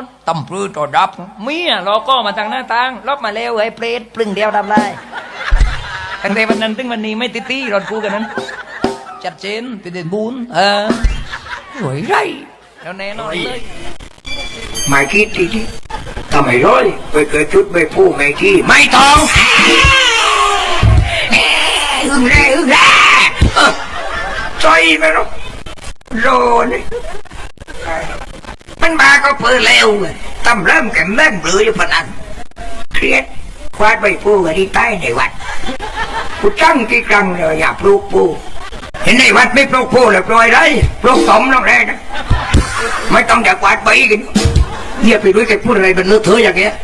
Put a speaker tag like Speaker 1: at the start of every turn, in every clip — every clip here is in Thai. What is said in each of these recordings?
Speaker 1: มันตำปลื้อต่อดับ เมียเรอก็มาทางหน้าต่างรอบมาแล้วไอ้เปรตปลึงเดียวทำไรตั้งแต่วันนั้นถึงวันนี้ไม่ติดตีรถกูกันนั้น จัดเจนเป็นเด่นบุญเออหวยไรแล้วแน่นอนเลย
Speaker 2: ไม่คิดทีที่ทำไมร้อยไปเกิดชุดไม่พูดไม่ที่ไม่ต้องอึ้งแร่อึ้งแร่ใจไหมหรอกโรนี่ มันมาก็เปิดเร็วตำเริ่มแข็งแรงเบลืออยู่พนันเครียดควาดไปพูกันที่ใต้ในวัดกูจังกี่ครั้งเลยอย่าปลูกปูเห็นในวัดไม่ปลูกปูแล้วปล่อยได้ปลูกสมน้องแร่นะไม่ต้องอยากวาดใบกันเนี่ยไปด้วยแกพูดอะไรมันเลอะเทอะอย่างเงี้ย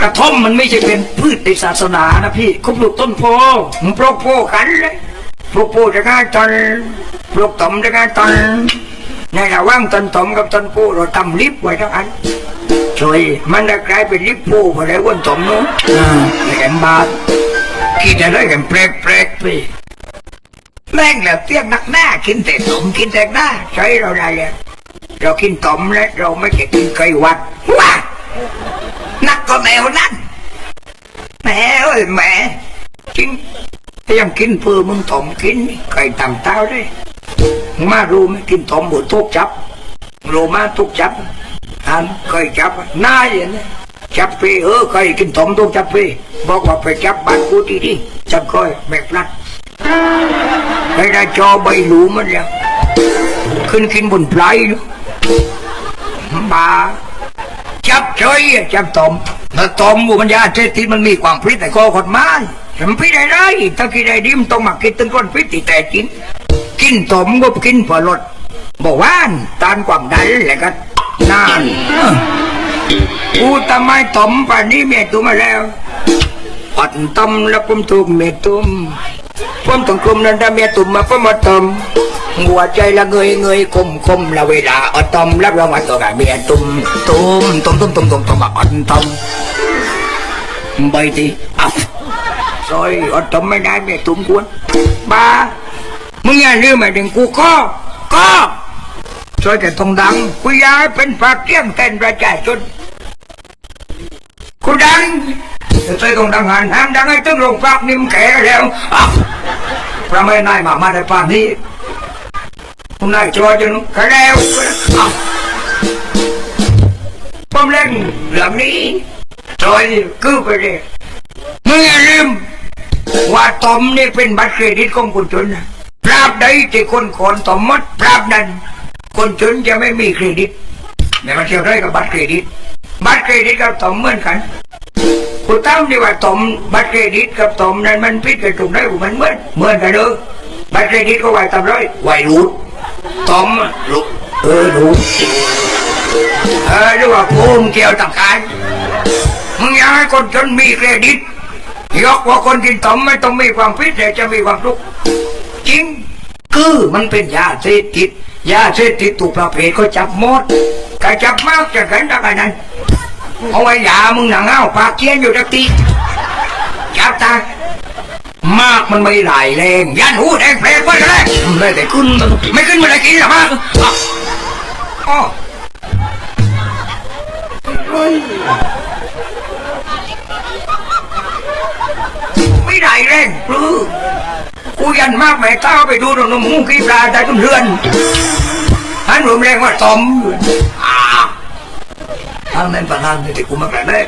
Speaker 2: กระท่อมมันไม่ใช่เป็นพืชในศาสนานะพี่เขาปลูกต้นโพมันปลูกโพกันเลยปลูกโพจะง่ายตอนปลูกต่อมจะง่ายตอน ในระหว่างต้นตอมกับต้นโพเราทำลิฟต์ไว้ทั้งอันช่วยมันจะกลายเป็นลิฟต์โพไปแล้ววันตอมนู้นอ่าแหมบาทคิดอะไรกันแปลกๆพี่แม่งแล้วเตี้ยนักหน้ากินแต่ตมกินแต่หน้าใช้เราได้เลยเรากินต้มแล้วเราไม่เคยกินไก่วัดว้านักก็แมวนั่นแม่เอ้ยแม่จริงยังกินเพื่อมึงต้มกินไก่ตำเต้าได้ มารู้ไหมกินต้มบุทุกจับโรมาทุกจับอันเคยจับน้าอย่างนี้จับไปเออเคยกินต้มทุกจับไปบอกว่าไปจับบ้านกูทีที่จับก้อยแบกพลัดไปได้จอใบหลูมันแล้วขึ้นกินบนไพรเนอะบาจับเฉยอะจับตอมถ้าตอมบุมันยาเทศที่มันมีความพิษแต่ก็ขดไม้ฉันพิษได้ไรถ้ากินได้ดิมต้องมากินตึงก้นพิษที่แต่กิน กินตอมก็กินเพื่อลดบอกว่านตานความดันแหละก็นานเอ้อกูทำไมตอมป่านนี้เมียตัวมาแล้วปัดตอมแล้วผมถูกเมียตุมผมต้องกลมนั้นถ้าเมียตุ่มมาผมมาตอมหัวใจละเงยเงยคมคมละเวลาอดตอมรับรางวัลตัวกับเมียตุ่มตุ่มตุ่มตุ่มตุ่มตุ่มตุ่มมาอดตอมใบทีอับซอยอดตอมไม่ได้เมียตุ่มกวนบ้า มึงอย่าลืมไอ้เด็กกูก็ก็ซอยแต่ต้องดังกูอยากให้เป็นฝากเกี้ยงเต้นประชาชนกูดังจะใส่ต้องดังหันห้ามดังให้ตึ้งลงฝากนิ่มแก่แล้วอะพระไม่นายมามาในป่านนี้คุณนายจอยจนกระเดวผมเล่นเรื่องนี้จอยคือไปเลยมึงอย่าลืมว่าตอมนี่เป็นบัตรเครดิตของคนจนนะ ปราบใดที่คนขนตอมหมดปราบนั้น คนจนจะไม่มีเครดิตไม่มาเที่ยวได้กับบัตรเครดิต บัตรเครดิตกับตอมเหมือนกันคุณตั้มดีว่าตอมบัตรเครดิตกับตอมนั้นมันพิดกันตรงไหนมันเหมือนเหมือนกันเด้อบัตรเครดิตก็ไหวตามร้อยไหวรูดตอมรูดเออรูดเออหรือว่ากูมเกี่ยวต่างกันมึงอยากให้คนจนมีเครดิตยกว่าคนกินตอมไม่ต้องมีความพิษแต่จะมีความทุกข์ จริง คือมันเป็นยาเสพติดยาเสพติดถูกประเภทก็จับหมดก็จับมากจะกันได้นั้นเอาไว้ยามึงหนังเอาปากเกี้ยนอยู่ตะตีจับตามากมันไม่ไหลแรงยันหูแดงแผลไปเลยไม่ได้ขึ้นไม่ขึ้นม่ได้กินหรอมากอ๋อไม่ได้แรงปลื้ ยันมากแม่เต้าไปดูตรงนมหูกีปลาได้ต้นเรือนหันรวมแรงว่าตอมอยู่อ่าทางนั้นประธานที่กูมากระแรก